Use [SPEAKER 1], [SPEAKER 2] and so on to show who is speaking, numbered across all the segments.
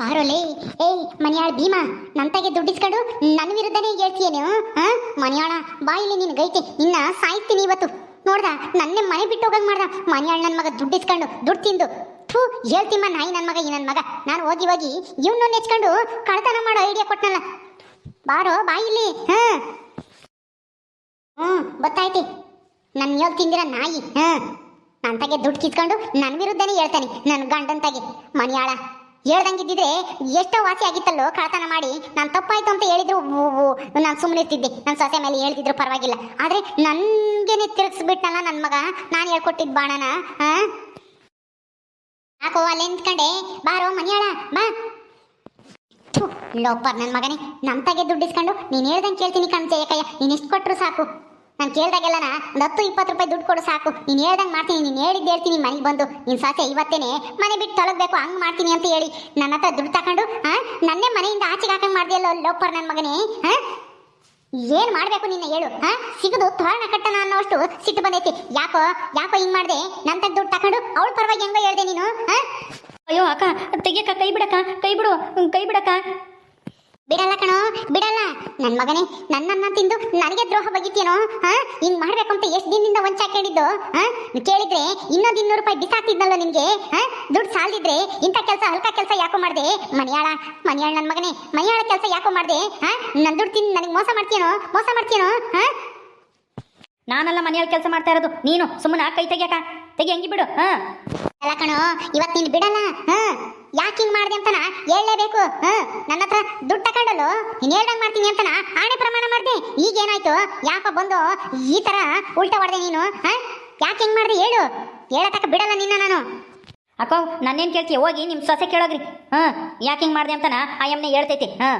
[SPEAKER 1] ಬಾರೋಲೆ, ಏಯ್, ಮನೆಯಾಳ ಭೀಮಾ, ನಂತಾಗೆ ದುಡ್ಡಿಸ್ಕೊಂಡು ನನ್ನ ವಿರುದ್ಧನೇ ಹೇಳ್ತೀಯೇನು ಹಾ ಮನೆಯಾಳ ಬಾ ಇಲ್ಲಿ ನಿನ್ ಗೈತೆ, ನಿನ್ನ ಸಾಯ್ತೀನಿ ಇವತ್ತು. ನೋಡ್ದ, ನನ್ನೇ ಮನೆ ಬಿಟ್ಟು ಹೋಗಂಗ್ ಮಾಡ್ದ. ಮನೆಯಾಳ ನನ್ನ ಮಗ ದುಡ್ಡಿಸ್ಕೊಂಡು, ದುಡ್ಡು ತಿಂದು, ಥೂ ಹೇಳ್ತಿಮ್ಮ ನಾಯಿ ನನ್ನ ಮಗ, ಈ ನನ್ನ ಮಗ. ನಾನು ಹೋಗಿ ಹೋಗಿ ಇವನು ನೆಚ್ಕೊಂಡು ಕಳ್ತನ ಮಾಡೋ ಐಡಿಯಾ ಕೊಟ್ನಲ್ಲ. ಬಾರೋ ಇಲ್ಲಿ ಹಾ? ಹ್ಞೂ ಗೊತ್ತಾಯ್ತಿ. ನನ್ನ ಯೋಗ್ ತಿಂದಿರ ನಾಯಿ, ಹಾ? ತಗೆ ದುಡ್ಡು ಕಿತ್ಕೊಂಡು ನನ್ನ ವಿರುದ್ಧನೇ ಹೇಳ್ತಾನೆ ನನ್ನ ಗಂಡನ್ ತಗೆ ಮನಿಯಾಳ ಹೇಳ್ದಂಗಿದ್ದಿದ್ರೆ ಎಷ್ಟೋ ವಾಸಿ ಆಗಿತ್ತಲ್ಲೋ ಕಳತನ ಮಾಡಿ ನಾನು ತಪ್ಪಾಯ್ತು ಅಂತ ಹೇಳಿದ್ರು ನಾನು ಸುಮ್ಮನೆ ಇರ್ತಿದ್ದೆ ನನ್ನ ಸೊಸೆ ಮೇಲೆ ಹೇಳ್ತಿದ್ರು ಪರವಾಗಿಲ್ಲ. ಆದ್ರೆ ನನ್ಗೇನೆ ತಿರುಗಿಸ್ಬಿಟ್ನಲ್ಲ ನನ್ನ ಮಗ? ನಾನು ಹೇಳ್ಕೊಟ್ಟಿದ್ ಬಾಣನ ಹಾಕೋ ಅಲ್ಲಿ ನಿಂತ್ಕಂಡೆ? ಬಾರೋ ಮನಿಯಾಳ ಬಾ. ಥು, ಲೋಪರ್ ನನ್ನ ಮಗನೇ. ನಮ್ಮ ತಗೆ ದುಡ್ಡು ಇಸ್ಕೊಂಡು ನೀನು ಹೇಳ್ದಂಗೆ ಕೇಳ್ತೀನಿ ಕಣ್ ಜಯಕಯ್ಯ ನೀನು ಎಷ್ಟು ಕೊಟ್ಟರು ಸಾಕು. ನಾನು ಕೇಳ್ದಾಗೆಲ್ಲನ ಒಂದು ಹತ್ತು, ಇಪ್ಪತ್ತು ರೂಪಾಯಿ ದುಡ್ಡು ಕೊಡು ಸಾಕು. ನೀನು ಹೇಳ್ದಂಗೆ ಮಾಡ್ತೀನಿ, ನೀನು ಹೇಳಿದ್ದು ಹೇಳ್ತೀನಿ, ಮನೆಗೆ ಬಂದು. ನಿನ್ನ ಸಾಸೆ ಇವತ್ತೇನೆ ಮನೆ ಬಿಟ್ಟು ತೊಲಗಬೇಕು, ಹಂಗೆ ಮಾಡ್ತೀನಿ ಅಂತ ಹೇಳಿ ನನ್ನ ಹತ್ರ ದುಡ್ಡು ತಗೊಂಡು ಹಾಂ ನನ್ನೇ ಮನೆಯಿಂದ ಆಚೆಗೆ ಹಾಕಂಗೆ ಮಾಡಿದೆಯಲ್ಲ ಲೋಪರ್ ನನ್ನ ಮಗನೇ ಹಾಂ ಏನು ಮಾಡಬೇಕು ನಿನ್ನ ಹೇಳು ಹಾ ಸಿಗದು ತೋರಣ ಕಟ್ಟಣ ಅನ್ನೋಷ್ಟು ಸಿಟ್ಟು ಬಂದೈತಿ. ಯಾಕೋ ಯಾಕೋ ಹಿಂಗ್ ಮಾಡ್ದೆ? ನಂತ ದುಡ್ಡು ತಗೊಂಡು ಅವಳ ಪರವಾಗಿ ಹೆಂಗೋ ಹೇಳ್ದೆ ನೀನು ಹಾ
[SPEAKER 2] ಅಯ್ಯೋ ಅಕ್ಕ, ತೆಗಿಯಕ್ಕ, ಕೈ ಬಿಡಕ್ಕ, ಕೈ ಬಿಡು ಕೈ ಬಿಡಕ್ಕ.
[SPEAKER 1] ಬಿಡಲ್ಲ ಕಣೋ ಬಿಡಲ್ಲ. ನನ್ ಮಗನೇ ನನ್ನನ್ನ ತಿಂದು ನನಗೆ ದ್ರೋಹ ಬಗಿತೀನೋ ಹಾ? ಹಿಂಗ್ ಮಾಡ್ಬೇಕು ಅಂತ ಎಷ್ಟು ದಿನದಿಂದ ವಂಚಾಕೊಂಡಿದ್ದು ಹಾ? ಕೇಳಿದ್ರೆ ಇನ್ನೊಂದು ಇನ್ನೂರು ರೂಪಾಯಿ ಬಿಸಾಕ್ತಿದ್ನಲ್ಲ ನಿನ್ಗೆ ಹಾ? ದುಡ್ಡು ಸಾಲ್ದಿದ್ರೆ ಇಂಥ ಕೆಲಸ ಹಲ್ಕ ಕೆಲಸ ಯಾಕೋ ಮಾಡ್ದೆ? ಮನೆಯಾಳ ಮನೆಯಾಳ ನನ್ ಮಗನೇ ಮನೆಯಾಳ ಕೆಲಸ ಯಾಕೋ ಮಾಡ್ದೆ ಹಾ? ನನ್ ದುಡ್ಡು ತಿಂದು ನನಗೆ ಮೋಸ ಮಾಡ್ತೀನೋ ಮೋಸ ಮಾಡ್ತೀನೋ ಹಾ?
[SPEAKER 2] ನಾನೆಲ್ಲ ಮನೆಯಲ್ಲಿ ಕೆಲಸ ಮಾಡ್ತಾ ಇರೋದು ನೀನು ಸುಮ್ಮನೆ ಕೈ ತೆಗಿಯಕ? ತೆಗಿ ಹಂಗಿ ಬಿಡು ಹಾ?
[SPEAKER 1] ಅಲ್ಲ ಕಣೋ ಇವತ್ತು ನೀನು ಬಿಡಲ್ಲ ಹ? ಯಾಕೆ ಹಿಂಗ್ ಮಾಡ್ದೆ ಅಂತನ ಹೇಳಲೇಬೇಕು. ಹ, ನನ್ನ ಹತ್ರ ದುಡ್ಡು ತಗೊಂಡಲು ನೀನು ಹೇಳ್ದಂಗ್ ಮಾಡ್ತೀನಿ ಅಂತನ ಆಣೆ ಪ್ರಮಾಣ ಮಾಡಿದೆ. ಈಗೇನಾಯ್ತು? ಯಾಕೋ ಬಂದು? ಈ ತರ ಉಲ್ಟಾ ಹೊಡೆದೆ ನೀನು, ಹಾ? ಯಾಕೆ ಹಿಂಗ್ ಮಾಡಿದೆ ಹೇಳು. ಹೇಳತಕ್ಕ ಬಿಡಲ್ಲ ನಿನ್ನ ನಾನು.
[SPEAKER 2] ಅಕ್ಕ, ನನ್ನೇನು ಕೇಳ್ತೀಯ? ಹೋಗಿ ನಿಮ್ಮ ಸೊಸೆ ಕೇಳೋಗ್ರಿ ಹಾ, ಯಾಕೆ ಹಿಂಗೆ ಮಾಡ್ದೆ ಅಂತನ ಆ ಎಮ್ನೆ ಹೇಳ್ತೈತಿ, ಹಾ?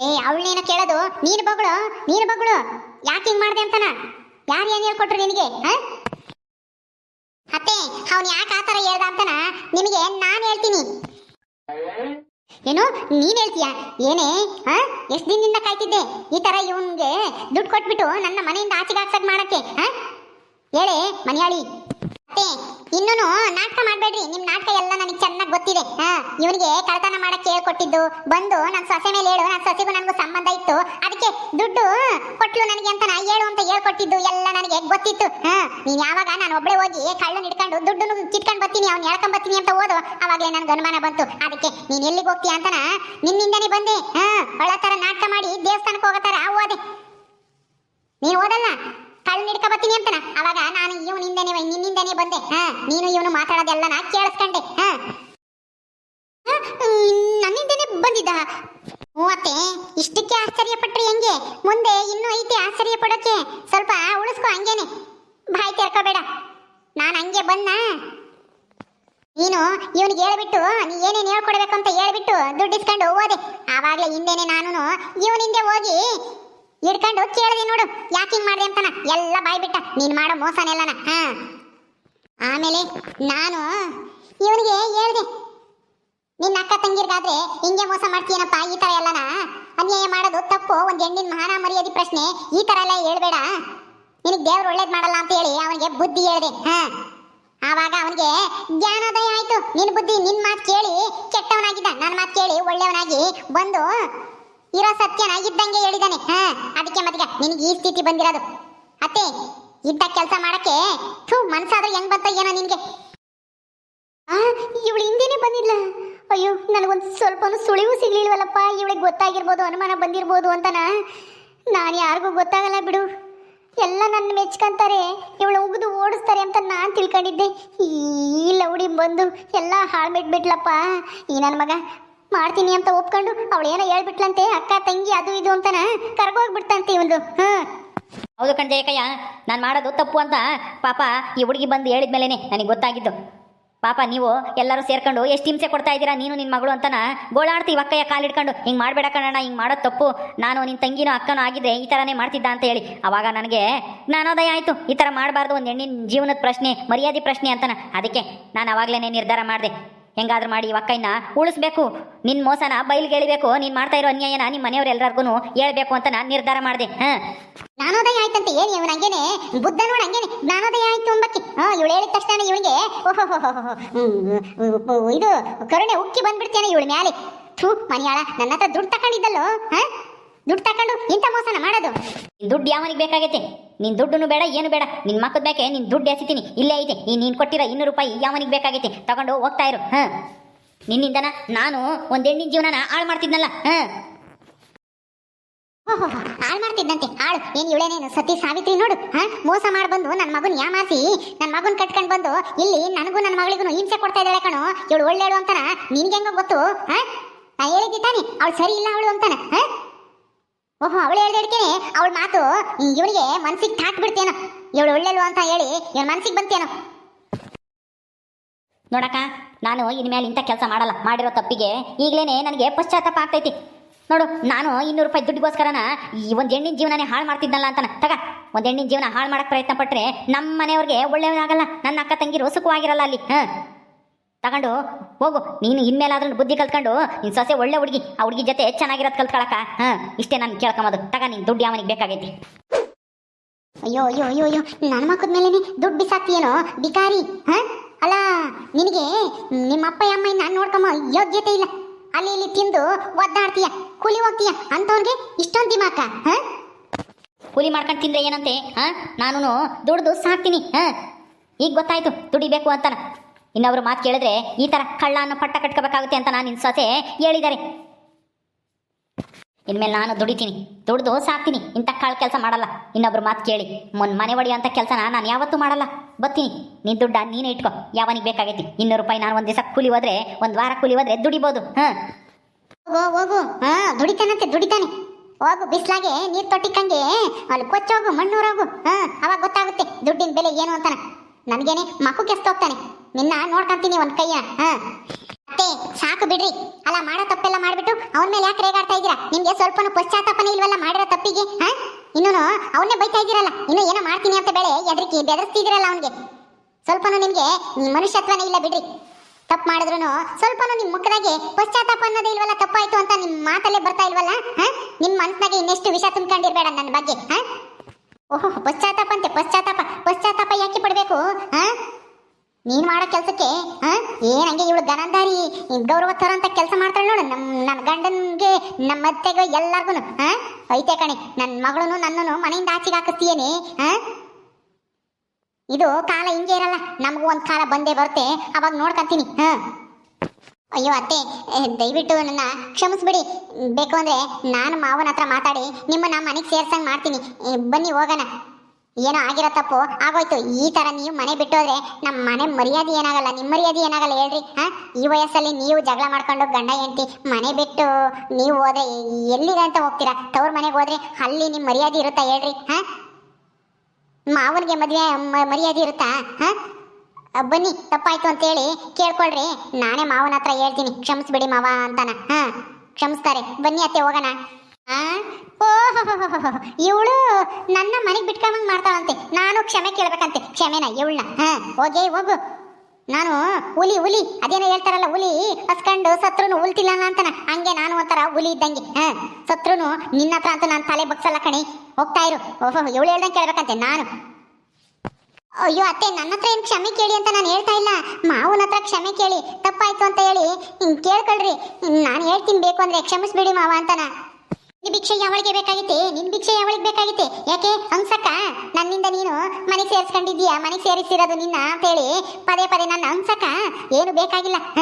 [SPEAKER 1] ಏ ಅವಳನೇನ ಕೇಳೋದು? ನೀನು ಬಗಳು ನೀನು ಬಗಳು. ಯಾಕೆ ಹಿಂಗ್ ಮಾಡ್ದೆ ಅಂತನ? ಯಾರು ಏನು ಹೇಳ್ಕೊಟ್ರು ನಿನಗೆ, ಹಾಂ? ಅತ್ತೆ ಅವನು ಯಾಕೆ ಆ ಥರ ಹೇಳ್ದ ಅಂತನ ನಿಮಗೆ ನಾನು ಹೇಳ್ತೀನಿ. ಏನು? ನೀನ್ ಹೇಳ್ತೀಯ? ಏನೇ? ಹಾ ಎಷ್ಟು ದಿನದಿಂದ ಕಾಯ್ತಿದ್ದೆ? ಈ ತರ ಇವನ್ಗೆ ದುಡ್ಡು ಕೊಟ್ಬಿಟ್ಟು ನನ್ನ ಮನೆಯಿಂದ ಆಚೆಗೆ ಹಾಕ್ಸಕ್ ಮಾಡಕ್ಕೆ ಹಾ ಹೇಳೆ ಮನೆಯಾಳಿ. ಇನ್ನೂನು ನಾಟಕ ಮಾಡಬೇಡ್ರಿ. ನಿಮ್ ನಾಟಕ ಎಲ್ಲ ನನಗೆ ಚೆನ್ನಾಗಿ ಗೊತ್ತಿದೆ. ಹಾ, ಇವನಿಗೆ ಕಳತನ ಮಾಡಕ್ಕೆ ಹೇಳ್ಕೊಟ್ಟಿದ್ದು. ಬಂದು ನನ್ನ ಸೊಸೆ ಮೇಲೆ ಹೇಳು. ನನ್ನ ಸೊಸೆಗೂ ನನಗೂ ಸಂಬಂಧ ಇತ್ತು. ಅದಕ್ಕೆ ದುಡ್ಡು ಕೊಟ್ಲು ನನಗೆ ಅಂತ ನಾ ಹೇಳು ಅಂತ ಹೇಳ್ಕೊಟ್ಟಿದ್ದು. ಎಲ್ಲ ನನಗೆ ಗೊತ್ತಿತ್ತು. ಹಾ, ನೀನ್ ಯಾವಾಗ ನಾನು ಒಬ್ಳೆ ಹೋಗಿ ಕಳ್ಳನ್ ಹಿಡ್ಕೊಂಡು ದುಡ್ಡು ಕಿತ್ಕೊಂಡು ಬರ್ತೀನಿ, ಅವ್ನು ಹೇಳ್ಕೊಂಡ್ ಬರ್ತೀನಿ ಅಂತ ಓದು. ಅವಾಗಲೇ ನನ್ಗೆ ಅನುಮಾನ ಬಂತು. ಅದಕ್ಕೆ ನೀನ್ ಎಲ್ಲಿಗೆ ಹೋಗ್ತೀಯ ಅಂತನ ನಿನ್ನಿಂದನೇ ಬಂದೆ. ಹಾ ಒಳ್ಳೆ ತರ ನಾಟಕ ಮಾಡಿ ದೇವಸ್ಥಾನಕ್ಕೆ ಹೋಗೋ ತರ ಓದೆ. ನೀನು ಓದಲ್ಲ? ಕಳ್ಳ ಹಿಡ್ಕ ಬರ್ತೀನಿ ಅಂತನ. ಅವಾಗ ನಾನು ಇವನಿಂದನೇ ನಿನ್ನಿಂದನೇ ಬಂದೆ. ಹಾ, ನೀನು ಇವನು ಮಾತಾಡೋದೆಲ್ಲ ನಾ ಕೇಳಿಸ್ಕೊಂಡೆ. ಹಾ. ನನ್ನಿಂದನೇ ಬಂದಿದ್ದ. ಮೂವತ್ತೆ, ಇಷ್ಟಕ್ಕೆ ಆಶ್ಚರ್ಯ ಪಟ್ರಿ ಹೆಂಗೆ? ಮುಂದೆ ಇನ್ನೂ ಐತೆ ಆಶ್ಚರ್ಯ ಪಡೋಕೆ ಸ್ವಲ್ಪ ಉಳಿಸ್ಕೊ ಹಂಗೇನೆ. ಬಾಯ್ ತೆರ್ಕೋಬೇಡ. ನಾನು ಹಂಗೆ ಬಂದ. ನೀನು ಇವನಿಗೆ ಹೇಳ್ಬಿಟ್ಟು, ನೀ ಏನೇನು ಹೇಳ್ಕೊಡ್ಬೇಕು ಅಂತ ಹೇಳ್ಬಿಟ್ಟು ದುಡ್ಡು ಇಸ್ಕೊಂಡು ಹೋದೆ. ಆವಾಗಲೇ ಹಿಂದೆನೆ ನಾನು ಇವನಿಂದೆ ಹೋಗಿ ಹಿಡ್ಕೊಂಡು ಕೇಳಿದೆ ನೋಡು. ಯಾಕೆ ಹಿಂಗೆ ಮಾಡಿದೆ ಅಂತನ? ಎಲ್ಲ ಬಾಯ್ ಬಿಟ್ಟ ನೀನ್ ಮಾಡೋ ಮೋಸನೆಲ್ಲನ ಹಾ. ಆಮೇಲೆ ನಾನು ಇವನಿಗೆ ಹೇಳಿದೆ. ನಿನ್ನ ಅಕ್ಕ ತಂಗಿರ್ಗಾದ್ರೆ ಹಿಂಗೆ ಮೋಸ ಮಾಡ್ತೀಯನಪ್ಪ ಈ ತರ ಎಲ್ಲನ? ಅನ್ಯಾಯ ಮಾಡೋದು ತಪ್ಪು, ಒಂದು ಹೆಣ್ಣಿನ ಮಹಾನ ಮರ್ಯಾದೆ ಪ್ರಶ್ನೆ ಈ ಥರ ಎಲ್ಲ ಹೇಳ್ಬೇಡ. ನಿನಗೆ ದೇವ್ರು ಒಳ್ಳೇದು ಮಾಡಲ್ಲ ಅಂತ ಹೇಳಿ ಅವನಿಗೆ ಬುದ್ಧಿ ಹೇಳ್ದೆ. ಹಾ. ಆವಾಗ ಅವನಿಗೆ, ಜ್ಞಾನೋದಯ ಆಯ್ತು. ನಿನ್ ಬುದ್ಧಿ ನಿನ್ ಮಾತು ಕೇಳಿ ಕೆಟ್ಟವನಾಗಿದ್ದ. ನನ್ನ ಮಾತು ಕೇಳಿ ಒಳ್ಳೆಯವನಾಗಿ ಬಂದು ಇರೋ ಸತ್ಯನ ಇದ್ದಂಗೆ ಹೇಳಿದಾನೆ. ಹಾ, ಅದಕ್ಕೆ ಮತ್ತೀಗ ನಿನಗೆ ಈ ಸ್ಥಿತಿ ಬಂದಿರೋದು. ಅತ್ತೆ, ಇದ್ದ ಕೆಲಸ ಮಾಡಕ್ಕೆ, ಥೂ, ಮನ್ಸಾದ್ರೂ ಹೆಂಗ್ ಬಂತ ಏನೋ ನಿನ್ಗೆ? ಇವಳು ಹಿಂದೆನೆ ಬಂದಿಲ್ಲ ಅಯ್ಯೋ, ನನಗೊಂದು ಸ್ವಲ್ಪನೂ ಸುಳಿವು ಸಿಗ್ಲಿಲ್ವಲ್ಲಪ್ಪ. ಇವಳಿಗೆ ಗೊತ್ತಾಗಿರ್ಬೋದು, ಅನುಮಾನ ಬಂದಿರ್ಬೋದು ಅಂತನ. ನಾನು ಯಾರಿಗೂ ಗೊತ್ತಾಗಲ್ಲ ಬಿಡು. ಎಲ್ಲ ನನ್ನ ಮೆಚ್ಕೊಂತಾರೆ. ಇವಳು ಉಗಿದು ಓಡಿಸ್ತಾರೆ ಅಂತ ನಾನು ತಿಳ್ಕೊಂಡಿದ್ದೆ. ಈ ಲೌಡಿ ಬಂದು ಎಲ್ಲ ಹಾಳು ಬಿಟ್ಬಿಟ್ಲಪ್ಪ ಈ ನನ್ನ ಮಗ ಮಾಡ್ತೀನಿ ಅಂತ ಒಪ್ಕೊಂಡು ಅವಳೇನೋ ಹೇಳ್ಬಿಟ್ಲಂತೆ, ಅಕ್ಕ, ತಂಗಿ, ಅದು ಇದು ಅಂತನ ಕರ್ಗೋಗ್ಬಿಡ್ತಂತೆ ಒಂದು ಹ್ಮ್.
[SPEAKER 2] ಹೌದು ಕಣ್ ಜಯಕಯ್ಯ, ನಾನು ಮಾಡೋದು ತಪ್ಪು ಅಂತ ಪಾಪ ಈ ಹುಡುಗಿ ಬಂದು ಹೇಳಿದ್ಮೇಲೇನೆ ನನಗೆ ಗೊತ್ತಾಗಿದ್ದು. ಪಾಪ ನೀವು ಎಲ್ಲರೂ ಸೇರ್ಕೊಂಡು ಎಷ್ಟು ಹಿಂಸೆ ಕೊಡ್ತಾ ಇದ್ದೀರಾ ನೀನು ನಿನ್ನ ಮಗಳು ಅಂತನ ಗೋಳಾಡ್ತೀವಿ ಅಕ್ಕಯ್ಯ ಕಾಲಿಡ್ಕೊಂಡು ಹಿಂಗೆ ಮಾಡಬೇಡ ಕಣಣ್ಣ, ಹಿಂಗೆ ಮಾಡೋದು ತಪ್ಪು. ನಾನು ನಿನ್ನ ತಂಗಿನೋ ಅಕ್ಕನೋ ಆಗಿದ್ರೆ ಈ ಥರನೇ ಮಾಡ್ತಿದ್ದ ಅಂತ ಹೇಳಿ. ಅವಾಗ ನನಗೆ ಜ್ಞಾನೋದಯ ಆಯಿತು. ಈ ಥರ ಮಾಡಬಾರ್ದು ಒಂದು ಹೆಣ್ಣಿನ ಜೀವನದ ಪ್ರಶ್ನೆ, ಮರ್ಯಾದೆ ಪ್ರಶ್ನೆ ಅಂತನ. ಅದಕ್ಕೆ ನಾನು ಅವಾಗಲೇ ನಿರ್ಧಾರ ಮಾಡಿದೆ. ಹೆಂಗಾದ್ರೂ ಮಾಡಿ ಒಕ್ಕಯ್ಯನ ಒಕ್ಕೈನ ಉಳಿಸ್ಬೇಕು. ನಿನ್ನ ಮೋಸನ ಬಯಲಿಗೆ ಎಳಿಬೇಕು. ನೀನು ಮಾಡ್ತಾ ಇರೋ ಅನ್ಯಾಯನ ನಿಮ್ಮ ಮನೆಯವ್ರು ಎಲ್ಲರಿಗೂ ಹೇಳ್ಬೇಕು ಅಂತ ನಾನು ನಿರ್ಧಾರ ಮಾಡಿದೆ. ಹಾಂ.
[SPEAKER 1] ಜ್ಞಾನೋದಯ ಆಯ್ತಂತೆ ಏನು ಇವನು ಹಂಗೇನೆ? ಬುದ್ಧನು ನೋಡ್ ಹಂಗೇನೆ. ಜ್ಞಾನೋದಯ ಆಯ್ತು ಅಂಬಕ್ಕೆ. ಹಾಂ ಇವಳು ಹೇಳಿದ ತಕ್ಷಣ ಇವಳಿಗೆ ಓಹೋ ಇದು ಕರುಣೆ ಉಕ್ಕಿ ಬಂದ್ಬಿಡ್ತೇನೆ ಇವಳು ಮ್ಯಾಲೆ. ಥೂ ಮನೆಯಾಳ ನನ್ನ ಹತ್ರ ದುಡ್ಡು ತಕೊಂಡಿದ್ದಲ್ಲೋ ಹಾ? ದುಡ್ಡು ತಕೊಂಡು ಇಂಥ ಮೋಸನ ಮಾಡೋದು.
[SPEAKER 2] ದುಡ್ಡು ಯಾವನಿಗೆ ಬೇಕಾಗೈತೆ? ನಿನ್ ದುಡ್ಡು ಬೇಡ, ಏನು ಬೇಡ. ನಿನ್ ಮಕ್ಕದ ಬೇಕೆ ನಿನ್ ದುಡ್ಡು ಎಸಿತೀನಿ. ಇಲ್ಲೇ ಐತೆ. ಈ ನೀನ್ ಕೊಟ್ಟಿರೋ ಇನ್ನೂರು ರೂಪಾಯಿ ಯಾವನಿಗೆ ಬೇಕಾಗೈತೆ? ತಗೊಂಡು ಹೋಗ್ತಾ ಇರು. ಹಾ. ನಿನ್ನಿಂದನ ನಾನು ಒಂದು ಹೆಣ್ಣಿನ ಜೀವನನ ಹಾಳು ಮಾಡ್ತಿದ್ನಲ್ಲ. ಹಾ.
[SPEAKER 1] ಹಾಳು ಮಾಡ್ತಿದ್ದಂತೆ ಹಾಳು. ಏನು ಇವಳೇನೇನು? ಸತಿ ಸಾವಿತ್ರಿ ನೋಡು. ಹಾ? ಮೋಸ ಮಾಡಿ ಬಂದು ನನ್ನ ಮಗನ ಯಾಮಾಸಿ ನನ್ನ ಮಗನ ಕಟ್ಕೊಂಡು ಬಂದು ಇಲ್ಲಿ ನನಗೂ ನನ್ನ ಮಗಳಿಗೂ ಹಿಂಸೆ ಕೊಡ್ತಾ ಇದ್ದಾಳೆ ಕಣೋ. ಇವಳು ಒಳ್ಳೆಳು ಅಂತಾನ? ನಿನ್ಗೆ ಹೆಂಗೋ ಗೊತ್ತು? ಹಾ? ನಾ ಹೇಳಿದ್ದೆ ತಾನೆ. ಅವಳು ಸರಿ ಇಲ್ಲ ಅವಳು ಅಂತಾನ? ಹಾ? ಓಹೋ, ಅವಳು ಹೇಳ್ದೇಡ್ಕೇನೆ ಅವಳ ಮಾತು ಇವನಿಗೆ ಮನ್ಸಿಗೆ ತಾಟ್ ಬಿಡ್ತೇನೋ. ಇವಳು ಒಳ್ಳೆಲ್ವ ಅಂತ ಹೇಳಿ ಇವನ್ ಮನ್ಸಿಗೆ ಬಂತೇನೋ.
[SPEAKER 2] ನೋಡಕ್ಕ, ನಾನು ಇನ್ಮೇಲೆ ಇಂಥ ಕೆಲಸ ಮಾಡಲ್ಲ, ಮಾಡಿರೋ ತಪ್ಪಿಗೆ ಈಗಲೇ ನನಗೆ ಪಶ್ಚಾತ್ತಾಪ ಆಗ್ತೈತಿ. ನೋಡು, ನಾನು ಇನ್ನೂರು ರೂಪಾಯಿ ದುಡ್ಡಿಗೋಸ್ಕರನ ಈ ಒಂದು ಹೆಣ್ಣಿನ ಜೀವನನೇ ಹಾಳು ಮಾಡ್ತಿದ್ದಲ್ಲ ಅಂತಾನೆ. ತಗ, ಒಂದು ಹೆಣ್ಣಿನ ಜೀವನ ಹಾಳು ಮಾಡಕ್ಕೆ ಪ್ರಯತ್ನ ಪಟ್ಟರೆ ನಮ್ಮ ಮನೆಯವ್ರಿಗೆ ಒಳ್ಳೆಯದಾಗಲ್ಲ ನನ್ನ ಅಕ್ಕ ತಂಗಿರು ಸುಖವಾಗಿರಲ್ಲ ಅಲ್ಲಿ, ಹಾಂ. ತಗೊಂಡು ಹೋಗು ನೀನು ಇನ್ಮೇಲಾದ್ರೂ ಬುದ್ಧಿ ಕಲ್ತ್ಕೊಂಡು ನಿನ್ನ ಸೊಸೆ ಒಳ್ಳೆ ಹುಡುಗಿ ಆ ಹುಡುಗಿ ಜೊತೆ ಚೆನ್ನಾಗಿರೋದು ಕಲ್ತ್ಕೊಳಕ ಹಾಂ? ಇಷ್ಟೇ ನಾನು ಕೇಳ್ಕೊಂಬೋದು. ತಗ ನೀನು ದುಡ್ಡು ಯಾವನಿಗೆ ಬೇಕಾಗೈತಿ.
[SPEAKER 1] ಅಯ್ಯೋ ಅಯ್ಯೋ ಅಯ್ಯೋ ಅಯ್ಯೋ ನನ್ನ ಮಕ್ಕದ ಮೇಲೆ ದುಡ್ಡು ಬಿಸಾಕ್ತಿಯೇನೋ ಬಿಕಾರಿ ಹಾ? ಅಲ್ಲ ನಿನಗೆ ನಿಮ್ಮ ಅಪ್ಪ ಅಮ್ಮ ನಾನು ನೋಡ್ಕೊಂಬ ಯೋಗ್ಯತೆ ಇಲ್ಲ. ಅಲ್ಲಿ ಇಲ್ಲಿ ತಿಂದು ಒದ್ದಾಡ್ತೀಯ ಕೂಲಿ ಹೋಗ್ತೀಯ ಅಂಥವ್ರಿಗೆ ಇಷ್ಟೊಂದು ದಿಮಾಕ ಹಾ?
[SPEAKER 2] ಕೂಲಿ ಮಾಡ್ಕೊಂಡು ತಿಂದ್ರೆ ಏನಂತೆ ಹಾಂ? ನಾನು ದುಡ್ದು ಸಾಕ್ತೀನಿ ಹಾಂ? ಈಗ ಗೊತ್ತಾಯ್ತು ದುಡಿಬೇಕು ಅಂತಾನ. ಇನ್ನೊಬ್ರು ಮಾತು ಕೇಳಿದ್ರೆ ಈ ಥರ ಕಳ್ಳ ಪಟ್ಟ ಕಟ್ಕೋಬೇಕಾಗುತ್ತೆ ಅಂತ ನಾನು ನಿನ್ನ ಹೇಳಿದ್ದಾರೆ ಇನ್ಮೇಲೆ ನಾನು ದುಡಿತೀನಿ, ದುಡ್ದು ಸಾಕ್ತೀನಿ, ಇಂಥ ಕಾಳು ಕೆಲಸ ಮಾಡಲ್ಲ. ಇನ್ನೊಬ್ರು ಮಾತು ಕೇಳಿ, ಮೊನ್ ಮನೆ ಒಡೆಯುವಂಥ ಕೆಲಸನ ನಾನು ಯಾವತ್ತೂ ಮಾಡಲ್ಲ. ಬತ್ತೀನಿ ನಿನ್ನ ದುಡ್ಡ ನೀನೇ ಇಟ್ಕೋ, ಯಾವನಿಗೆ ಬೇಕಾಗೈತಿ. ಇನ್ನೂರು ರೂಪಾಯಿ ನಾನು ಒಂದು ದಿವಸ ಕೂಲಿ ಹೋದ್ರೆ, ಒಂದು ವಾರ ಕೂಲಿ ಹೋದ್ರೆ ದುಡಿಬೋದು, ಹಾಂ?
[SPEAKER 1] ಹೋಗು ಹಾ, ದುಡಿತಾನಂತೆ, ದುಡಿತಾನೆ. ಹೋಗು, ಬಿಸ್ಲಾಗೆ ನೀರು ತೊಟ್ಟಿಕ್ಕಂಗೆ, ಅಲ್ಲಿ ಕೊಚ್ಚೋಗು, ಮಣ್ಣೂರೋಗು, ಹಾ, ಅವಾಗ ಗೊತ್ತಾಗುತ್ತೆ ದುಡ್ಡಿನ ಬೆಲೆ ಏನು ಅಂತಾನೆ. ನನಗೇನೆ ಮಕ್ಕು ಕೆಸ್ತ ಹೋಗ್ತಾನೆ. ನಿನ್ನ ನೋಡ್ಕೊಂತೀನಿ ಒಂದ್ ಕೈಯ. ಹಾ. ಅತ್ತೆ, ಸಾಕು ಬಿಡ್ರಿ. ಅಲ್ಲ, ಮಾಡೋ ತಪ್ಪೆಲ್ಲ ಮಾಡ್ಬಿಟ್ಟು ಅವನ ಮೇಲೆ ಯಾಕೆ ರೇಗಾಡ್ತಾ ಇದ್ದೀರಾ? ನಿಮ್ಗೆ ಸ್ವಲ್ಪನೂ ಪಶ್ಚಾತ್ತಾಪನೇ ಇಲ್ವಲ್ಲ ಮಾಡಿರೋ ತಪ್ಪಿಗೆ? ಹಾ? ಇನ್ನೂ ಅವನ್ನೇ ಬೈತಾ ಇದ್ದೀರಲ್ಲ. ಇನ್ನು ಏನೋ ಮಾಡ್ತೀನಿ ಅಂತ ಬೇಳೆ ಎದ್ರಿಕಿ ಬೆದರಿಸ್ತಿದ್ದೀರಲ್ಲ ಅವನಿಗೆ. ಸ್ವಲ್ಪನೂ ನಿಮ್ಗೆ ಮನುಷ್ಯತ್ವನೇ ಇಲ್ಲ ಬಿಡ್ರಿ. ತಪ್ಪು ಮಾಡಿದ್ರು ಸ್ವಲ್ಪನೂ ನಿಮ್ಮ ಮುಖದಾಗೆ ಪಶ್ಚಾತ್ತಾಪ ಅನ್ನೋದೇ ಇಲ್ವಲ್ಲ, ತಪ್ಪಾಯ್ತು ಅಂತ ನಿಮ್ಮ ಮಾತಲ್ಲೇ ಬರ್ತಾ ಇಲ್ವಲ್ಲ? ನಿಮ್ಮ ಮನಸ್ಸಿನಾಗೆ ಇನ್ನೆಷ್ಟು ವಿಷ ತುಂಬ್ಕೊಂಡಿರ್ಬೇಡ ನನ್ನ ಬಗ್ಗೆ. ಓಹೋ, ಪಶ್ಚಾತ್ತಾಪ ಅಂತೆ, ಪಶ್ಚಾತ್ತಾಪ. ಪಶ್ಚಾತ್ತಾಪ ಯಾಕೆ ಪಡಬೇಕು? ಹಾ? ನೀನ್ ಮಾಡೋ ಕೆಲಸಕ್ಕೆ ಏನ್ ಹಂಗೆ ಇವಳು ಗನಂದಾರಿ ಗೌರವ ತರ ಅಂತ ಕೆಲಸ ಮಾಡ್ತಾಳೆ ನೋಡು, ನಮ್ ನನ್ನ ಗಂಡನ್ಗೆ ನಮ್ಮ ಅತ್ತೆಗೆ ಎಲ್ಲಾರ್ಗು ಐತೆ ಕಣೆ ನನ್ನ ಮಗಳನು ನನ್ನನ್ನು ಮನೆಯಿಂದ ಆಚೆಗೆ ಹಾಕಿಸ್ತೀಯೇನೆ ಇದು ಕಾಲ ಹಿಂಗೆ ಇರಲ್ಲ, ನಮಗೂ ಒಂದು ಕಾಲ ಬಂದೇ ಬರುತ್ತೆ, ಅವಾಗ ನೋಡ್ಕೊಂತೀನಿ, ಹಾ? ಅಯ್ಯೋ ಅತ್ತೆ ದಯವಿಟ್ಟು ನನ್ನ ಕ್ಷಮಿಸ್ಬಿಡಿ. ಬೇಕು ಅಂದ್ರೆ ನಾನು ಮಾವನ ಹತ್ರ ಮಾತಾಡಿ, ನಿಮ್ಮನ್ನ ಮನೆಗೆ ಸೇರ್ಸಂಗ್ ಮಾಡ್ತೀನಿ. ಬನ್ನಿ, ಹೋಗೋಣ. ಏನೋ ಆಗಿರೋ ತಪ್ಪು, ಆಗೋಯ್ತು. ಈ ತರ ನೀವು ಮನೆ ಬಿಟ್ಟು ಹೋದ್ರೆ ನಮ್ಮ ಮನೆ ಮರ್ಯಾದೆ ಏನಾಗಲ್ಲ ನಿಮ್ಮ ಮರ್ಯಾದೆ ಏನಾಗಲ್ಲ ಹೇಳ್ರಿ, ಹಾ? ಈ ವಯಸ್ಸಲ್ಲಿ ನೀವು ಜಗಳ ಮಾಡ್ಕೊಂಡು ಗಂಡ, ಹೆಂಡತಿ ಮನೆ ಬಿಟ್ಟು ನೀವು ಹೋದ್ರೆ ಎಲ್ಲಿದೆ ಅಂತ ಹೋಗ್ತೀರಾ? ತವ್ರ ಮನೆಗೆ ಹೋದ್ರೆ ಅಲ್ಲಿ ನಿಮ್ಮ ಮರ್ಯಾದೆ ಇರುತ್ತಾ ಹೇಳ್ರಿ, ಹಾ? ಮಾವನಿಗೆ ಮದುವೆ ಮರ್ಯಾದೆ ಇರುತ್ತಾ, ಹಾ? ಬನ್ನಿ, ತಪ್ಪಾಯ್ತು ಅಂತೇಳಿ ಕೇಳ್ಕೊಳ್ರಿ. ನಾನೇ ಮಾವನ ಹತ್ರ ಹೇಳ್ತೀನಿ, ಕ್ಷಮಿಸ್ಬಿಡಿ ಮಾವ ಅಂತಾನ, ಹಾ? ಕ್ಷಮಿಸ್ತಾರೆ. ಬನ್ನಿ ಅತ್ತೆ, ಹೋಗೋಣ. ಇವಳು ನನ್ನ ಮನೆಗೆ ಬಿಟ್ಕೊಂಬಂಗ್ ಮಾಡ್ತಾಳಂತೆ. ನಾನು ಕ್ಷಮೆ ಕೇಳ್ಬೇಕಂತೆ. ಕ್ಷಮೆನ, ಇವಳನ್ನ. ಹಾ, ಹೋಗೇ, ಹೋಗು. ನಾನು ಹುಲಿ ಹುಲಿ. ಅದೇನೋ ಹೇಳ್ತಾರಲ್ಲ, ಹುಲಿ. ಹಸ್ಕೊಂಡು ಸತ್ರುನು ಉಲ್ತಿಲ್ಲ ಅಂತಾನ. ಹಂಗೆ ನಾನು ಒಂಥರ ಹುಲಿ ಇದ್ದಂಗೆ. ಹಾ, ಸತ್ರುನು ನಿನ್ನ ಹತ್ರ ಅಂತ ನಾನು ತಲೆ ಬಗ್ಸಲ್ಲ ಕಣಿ. ಹೋಗ್ತಾ ಇರು. ಓಹೋ, ಇವಳು ಹೇಳ್ದಂಗೆ ಕೇಳ್ಬೇಕಂತೆ, ನಾನು. ಅಯ್ಯೋ, ಅತ್ತೆ, ನನ್ನ ಹತ್ರ ಏನು ಕ್ಷಮೆ ಕೇಳಿ ಅಂತ ನಾನು ಹೇಳ್ತಾ ಇಲ್ಲ. ಮಾವನ ಹತ್ರ ಕ್ಷಮೆ ಕೇಳಿ. ತಪ್ಪಾಯ್ತು ಅಂತ ಹೇಳಿ. ಹಿಂಗೆ ಕೇಳ್ಕೊಳ್ರಿ. ನಾನು ಹೇಳ್ತೀನಿ, ಬೇಕು ಅಂದರೆ ಕ್ಷಮಿಸ್ಬಿಡಿ ಮಾವ ಅಂತಾನ. ಭಿಕ್ಷೆ ಯಾವಳಿಗೆ ಬೇಕಾಗಿತ್ತೆ? ನಿನ್ ಭಿಕ್ಷೆ ಯಾವಳಿಗೆ ಬೇಕಾಗಿತ್ತೆ? ಯಾಕೆ? ಹಂಸಕ್ಕ? ನನ್ನಿಂದ ನೀನು ಮನೆಗೆ ಸೇರಿಸ್ಕೊಂಡಿದ್ದೀಯಾ? ಮನೆ ಸೇರಿಸಿರೋದು ನಿನ್ನ ಅಂತ ಹೇಳಿ ಪದೇ ಪದೇ ನನ್ನ ಹಂಸಕ್ಕ? ಏನು ಬೇಕಾಗಿಲ್ಲ. ಹ,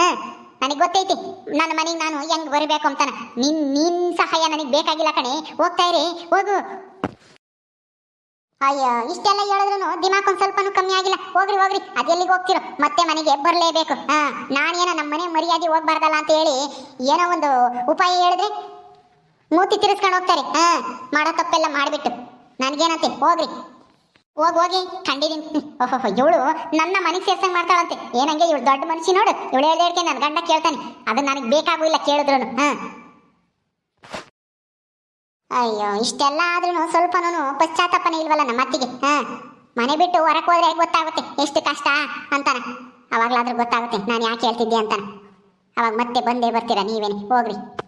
[SPEAKER 1] ನನಗೆ ಗೊತ್ತೈತಿ. ನನ್ನ ಮನೆಗೆ ನಾನು ಹೆಂಗ್ ಬರಬೇಕು ಅಂತಾನ. ನಿನ್ ನಿನ್ ಸಹಾಯ ನನಗೆ ಬೇಕಾಗಿಲ್ಲ ಕಣೆ. ಹೋಗ್ತಾ ಇರಿ. ಹೋಗು. ಅಯ್ಯೋ, ಇಷ್ಟೆಲ್ಲ ಹೇಳಿದ್ರು ದಿಮಾಕ್ ಒಂದ್ ಸ್ವಲ್ಪನೂ ಕಮ್ಮಿ ಆಗಿಲ್ಲ. ಹೋಗ್ರಿ ಹೋಗ್ರಿ. ಅದೆಲ್ಲಿಗೆ ಹೋಗ್ತಿರೋ? ಮತ್ತೆ ಮನೆಗೆ ಬರಲೇಬೇಕು. ಹಾ, ನಾನೇನೋ ನಮ್ಮ ಮನೆ ಮರ್ಯಾದೆ ಹೋಗ್ಬಾರ್ದಲ್ಲ ಅಂತ ಹೇಳಿ ಏನೋ ಒಂದು ಉಪಾಯ ಹೇಳಿದ್ರೆ ಮೂತಿ ತಿರ್ಸ್ಕೊಂಡು ಹೋಗ್ತಾರೆ. ಹಾ, ಮಾಡೋ ತಪ್ಪೆಲ್ಲ ಮಾಡಿಬಿಟ್ಟು. ನನಗೇನಂತೆ? ಹೋಗ್ರಿ. ಹೋಗ್, ಹೋಗಿ. ಕಂಡಿದೀನಿ. ಓಹೋ ಇವಳು ನನ್ನ ಮನೆಗೆ ಸೇರ್ಸಂಗ್ ಮಾಡ್ತಾಳಂತೆ. ಏನಂಗೆ ಇವಳು ದೊಡ್ಡ ಮನುಷ್ಯ ನೋಡು. ಇವಳು ಹೇಳ್ದೆ ನನ್ನ ಗಂಡ ಕೇಳ್ತಾನೆ. ಅದು ನನಗೆ ಬೇಕಾಗೂ ಇಲ್ಲ ಕೇಳಿದ್ರು ಹಾ. ಅಯ್ಯೋ, ಇಷ್ಟೆಲ್ಲ ಆದ್ರೂ ಸ್ವಲ್ಪನೂ ಪಶ್ಚಾತ್ತಾಪನೆ ಇಲ್ವಲ್ಲ ನಮ್ಮ ಅತ್ತಿಗೆ? ಹಾ. ಮನೆ ಬಿಟ್ಟು ಹೊರಕ್ಕೆ ಹೋದ್ರೆ ಗೊತ್ತಾಗುತ್ತೆ? ಎಷ್ಟು ಕಷ್ಟ ಅಂತಾನ. ಅವಾಗ್ಲಾದ್ರೂ ಗೊತ್ತಾಗುತ್ತೆ. ನಾನು ಯಾಕೆ ಹೇಳ್ತಿದ್ದೆ ಅಂತಾನ. ಅವಾಗ ಮತ್ತೆ ಬಂದೇ ಬರ್ತೀರಾ ನೀವೇನೆ? ಹೋಗ್ರಿ.